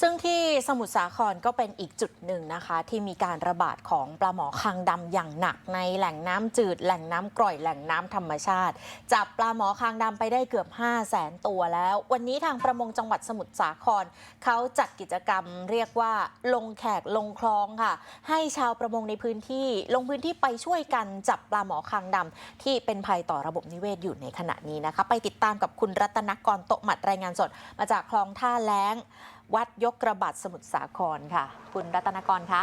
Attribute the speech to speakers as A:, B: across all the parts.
A: ซึ่งที่สมุทรสาครก็เป็นอีกจุดหนึ่งนะคะ ที่มีการระบาดของปลาหมอคางดำอย่างหนักในแหล่งน้ำจืด แหล่งน้ำกร่อยแหล่งน้ำธรรมชาติ จับปลาหมอคางดำไปได้เกือบ 5 0 0แสนตัวแล้ว วันนี้ทางประมงจังหวัดสมุทรสาครเขาจัดกิจกรรมเรียกว่าลงแขกลงคลองค่ะ ให้ชาวประมงในพื้นที่ลงพื้นที่ไปช่วยกันจับปลาหมอคางดำที่เป็นภัยต่อระบบนิเวศอยู่ในขณะนี้นะคะ ไปติดตามกับคุณรัตนกรโตหมัดรายงานสดมาจากคลองท่าแล้งวัดยกระบัดสมุทรสาครค่ะ คุณรัตนกรคะ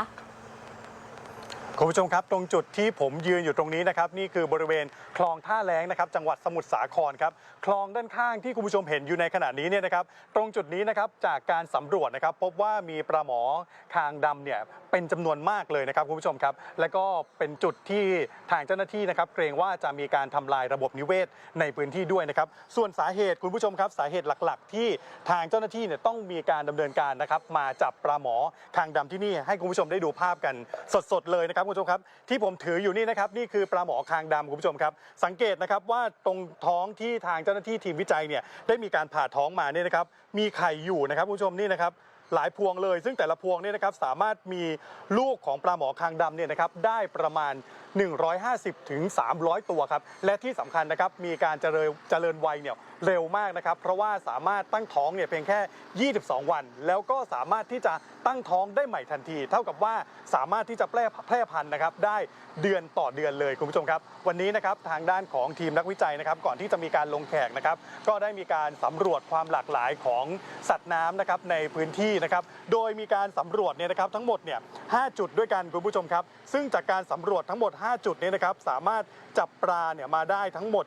B: คุณผู้ชมครับ ตรงจุดที่ผมยืนอยู่ตรงนี้นะครับ นี่คือบริเวณคลองท่าแล้งนะครับ จังหวัดสมุทรสาครครับ คลองด้านข้างที่คุณผู้ชมเห็นอยู่ในขณะนี้เนี่ยนะครับ ตรงจุดนี้นะครับ จากการสำรวจนะครับ พบว่ามีปลาหมอคางดำเนี่ยเป็นจำนวนมากเลยนะครับคุณผู้ชมครับ และก็เป็นจุดที่ทางเจ้าหน้าที่นะครับ เกรงว่าจะมีการทำลายระบบนิเวศในพื้นที่ด้วยนะครับ ส่วนสาเหตุคุณผู้ชมครับ สาเหตุหลักๆ ที่ทางเจ้าหน้าที่เนี่ยต้องมีการดำเนินการนะครับ มาจับปลาหมอคางดำที่นี่ให้คุณผู้ชมได้ดูภาพกันสดๆเลยนะครับคุณผู้ชมครับ ที่ผมถืออยู่นี่นะครับนี่คือปลาหมอคางดำคุณผู้ชมครับ สังเกตนะครับว่าตรงท้องที่ทางเจ้าหน้าที่ทีมวิจัยเนี่ยได้มีการผ่าท้องมาเนี่ยนะครับ มีไข่อยู่นะครับคุณผู้ชมนี่นะครับหลายพวงเลย ซึ่งแต่ละพวงเนี่ยนะครับสามารถมีลูกของปลาหมอคางดำเนี่ยนะครับได้ประมาณ 150ถึง300 ตัวครับ และที่สำคัญนะครับ มีการเจริญเจริญวัยเนี่ยเร็วมากนะครับ เพราะว่าสามารถตั้งท้องเนี่ยเพียงแค่ 22 วัน แล้วก็สามารถที่จะตั้งท้องได้ใหม่ทันที เท่ากับว่าสามารถที่จะแพร่แพร่พันธุ์นะครับได้เดือนต่อเดือนเลยคุณผู้ชมครับ วันนี้นะครับทางด้านของทีมนักวิจัยนะครับ ก่อนที่จะมีการลงแขกนะครับ ก็ได้มีการสำรวจความหลากหลายของสัตว์น้ำนะครับในพื้นที่นะครับ โดยมีการสำรวจเนี่ยนะครับทั้งหมดเนี่ย5จุดด้วยกันคุณผู้ชมครับ ซึ่งจากการสำรวจทั้งหมด5 จุดนี่ยนะครับสามารถจับปลาเนี่ยมาได้ทั้งหมด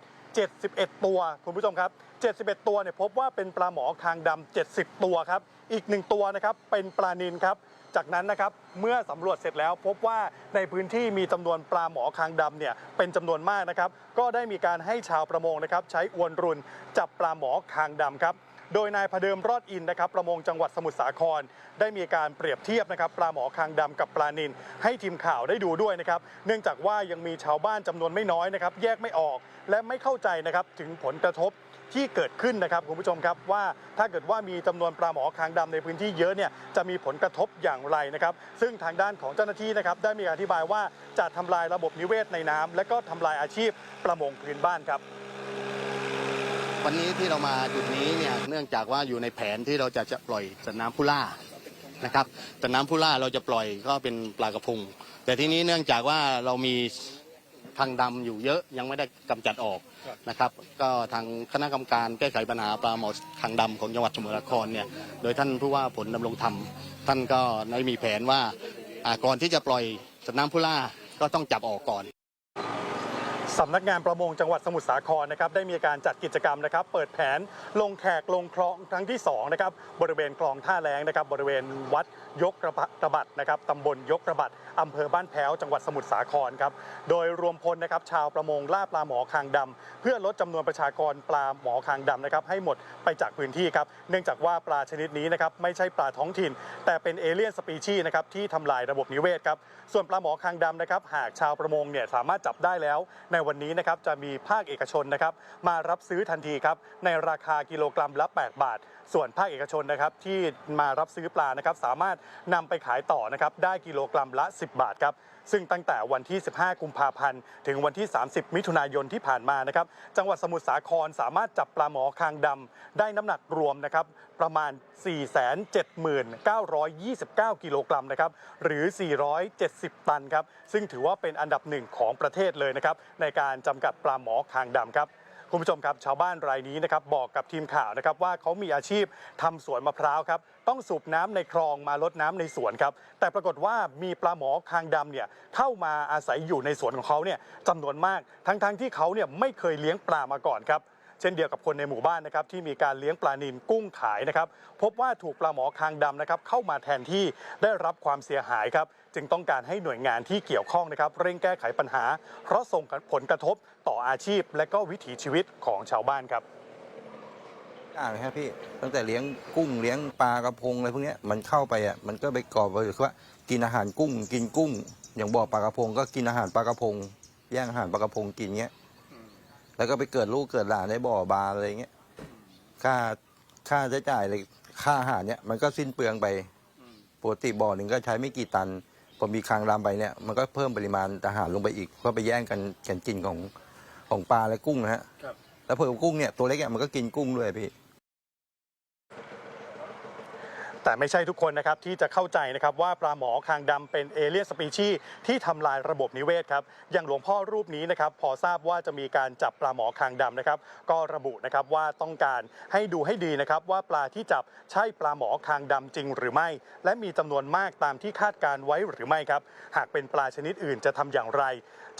B: 71 ตัวคุณผู้ชมครับ 71 ตัวเนี่ยพบว่าเป็นปลาหมอคางดำ70 ตัวครับ อีกหนึ่งตัวนะครับเป็นปลานินครับจากนั้นนะครับเมื่อสำรวจเสร็จแล้วพบว่าในพื้นที่มีจำนวนปลาหมอคางดำเนี่ยเป็นจำนวนมากนะครับ ก็ได้มีการให้ชาวประมงนะครับใช้อวนรุนจับปลาหมอคางดำครับ โดยนายพเดิมรอดอินนะครับประมงจังหวัดสมุทรสาคร ได้มีการเปรียบเทียบนะครับปลาหมอคางดำกับปลานินให้ทีมข่าวได้ดูด้วยนะครับเนื่องจากว่ายังมีชาวบ้านจำนวนไม่น้อยนะครับแยกไม่ออกและไม่เข้าใจนะครับถึงผลกระทบที่เกิดขึ้นนะครับคุณผู้ชมครับว่าถ้าเกิดว่ามีจำนวนปลาหมอคางดำในพื้นที่เยอะเนี่ยจะมีผลกระทบอย่างไรนะครับซึ่งทางด้านของเจ้าหน้าที่นะครับได้มีการอธิบายว่าจะทำลายระบบนิเวศในน้ำและก็ทำลายอาชีพประมงพื้นบ้านครับ
C: วันนี้ที่เรามาจุดนี้เนี่ยเนื่องจากว่าอยู่ในแผนที่เราจะจะปล่อยสัตว์น้ำพุล่านะครับสัตว์น้ำพุล่าเราจะปล่อยก็เป็นปลากระพง แต่ทีนี้เนื่องจากว่าเรามีทางดำอยู่เยอะยังไม่ได้กำจัดออกนะครับ ก็ทางคณะกรรมการแก้ไขปัญหาปลาหมอทางดำของจังหวัดสมุทรสาครเนี่ยโดยท่านผู้ว่าผลดำรงธรรม ท่านก็ได้มีแผนว่าก่อนที่จะปล่อยสัตว์น้ำพุล่าก็ต้องจับออกก่อน
B: สำนักงานประมงจังหวัดสมุทรสาครนะครับได้มีการจัดกิจกรรมนะครับ เปิดแผนลงแขกลงคลองครั้งที่2นะครับบริเวณคลองท่าแรงนะครับ บริเวณวัดยกระบะระบัดนะครับตำบลยกระบัดอำเภอบ้านแพ้วจังหวัดสมุทรสาครครับโดยรวมพลนะครับชาวประมงล่าปลาหมอคางดำเพื่อลดจำนวนประชากรปลาหมอคางดำนะครับให้หมดไปจากพื้นที่ครับเนื่องจากว่าปลาชนิดนี้นะครับไม่ใช่ปลาท้องถิ่น แต่เป็นเอเลี่ยนสปีชีส์นะครับที่ทำลายระบบนิเวศครับส่วนปลาหมอคางดำนะครับหากชาวประมงเนี่ยสามารถจับได้แล้วในวันนี้นะครับจะมีภาคเอกชนนะครับมารับซื้อทันทีครับในราคากิโลกรัมละ 8 บาทส่วนภาคเอกชนนะครับที่มารับซื้อปลานะครับสามารถนำไปขายต่อนะครับได้กิโลกรัมละ 10 บาทครับซึ่งตั้งแต่วันที่ 15 กุมภาพันธ์ ถึงวันที่ 30 มิถุนายนที่ผ่านมานะครับ จังหวัดสมุทรสาครสามารถจับปลาหมอคางดำได้น้ำหนักรวมนะครับประมาณ 479,929 กิโลกรัมนะครับหรือ 470 ตันครับ ซึ่งถือว่าเป็นอันดับหนึ่งของประเทศเลยนะครับในการจำกัดปลาหมอคางดำครับ คุณผู้ชมครับชาวบ้านรายนี้นะครับบอกกับทีมข่าวนะครับว่าเขามีอาชีพทำสวนมะพร้าวครับต้องสูบน้ำในคลองมาลดน้ำในสวนครับแต่ปรากฏว่ามีปลาหมอคางดำเนี่ยเข้ามาอาศัยอยู่ในสวนของเขาเนี่ยจำนวนมาก ทั้งๆที่เขาเนี่ยไม่เคยเลี้ยงปลามาก่อนครับ ช่นเดียวกับคนในหมู่บ้านนะครับที่มีการเลี้ยงปลานิลกุ้งขายนะครับพบว่าถูกปลาหมอคางดำนะครับเข้ามาแทนที่ได้รับความเสียหายครับจึงต้องการให้หน่วยงานที่เกี่ยวข้องนะครับเร่งแก้ไขปัญหา เพราะส่งผลกระทบต่ออาชีพ และก็วิถีชีวิตของชาวบ้านครับ
D: อ่าครับพี่ตั้งแต่เลี้ยงกุ้งเลี้ยงปลากระพงอะไรพวกนี้มันเข้าไปอะมันก็ไปกรอบไปว่ากินอาหารกุ้ง กินกุ้ง อย่างบ่อปลากระพงก็กินอาหารปลากระพงแย่งอาหารปลากระพงกินเงี้ย แล้วก็ไปเกิดลูกเกิดหลานในบ่อบาอะไรเงี้ยค่าค่าใช้จ่ายเลยค่าอาหารเนี่ยมันก็สิ้นเปลืองไปปกติบ่อหนึ่งก็ใช้ไม่กี่ตันพอมีคางดำไปเนี่ยมันก็เพิ่มปริมาณอาหารลงไปอีกก็ไปแย่งกันแข่งกินของของปลาและกุ้งนะฮะ
B: ครับ
D: แล้วเพิ่มกุ้งเนี่ยตัวเล็กเนี่ยมันก็กินกุ้งด้วยพี่
B: แต่ไม่ใช่ทุกคนนะครับที่จะเข้าใจนะครับว่าปลาหมอคางดำเป็นเอเลียนสปีชีส์ที่ทำลายระบบนิเวศครับอย่างหลวงพ่อรูปนี้นะครับพอทราบว่าจะมีการจับปลาหมอคางดำนะครับก็ระบุนะครับว่าต้องการให้ดูให้ดีนะครับว่าปลาที่จับใช่ปลาหมอคางดำจริงหรือไม่ และมีจำนวนมากตามที่คาดการไว้หรือไม่ครับหากเป็นปลาชนิดอื่นจะทำอย่างไร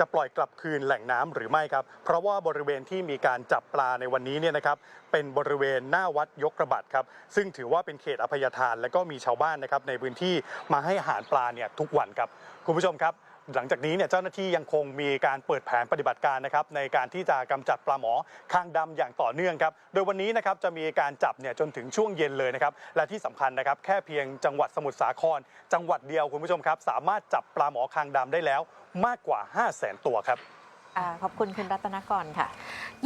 B: จะปล่อยกลับคืนแหล่งน้ำหรือไม่ครับเพราะว่าบริเวณที่มีการจับปลาในวันนี้เนี่ยนะครับเป็นบริเวณหน้าวัดยกระบัดครับซึ่งถือว่าเป็นเขตอภัยทานและก็มีชาวบ้านนะครับในพื้นที่มาให้อาหารปลาเนี่ยทุกวันครับคุณผู้ชมครับหลังจากนี้เนี่ยเจ้าหน้าที่ยังคงมีการเปิดแผนปฏิบัติการนะครับในการที่จะกำจัดปลาหมอคางดำอย่างต่อเนื่องครับโดยวันนี้นะครับจะมีการจับเนี่ยจนถึงช่วงเย็นเลยนะครับและที่สำคัญนะครับแค่เพียงจังหวัดสมุทรสาคร จังหวัดเดียวคุณผู้ชมครับ สามารถจับปลาหมอคางดำได้แล้วมากกว่า 5 0 0 0 0 0 ตัวครับ
A: อขอบคุณคุณรัตนกรค่ะ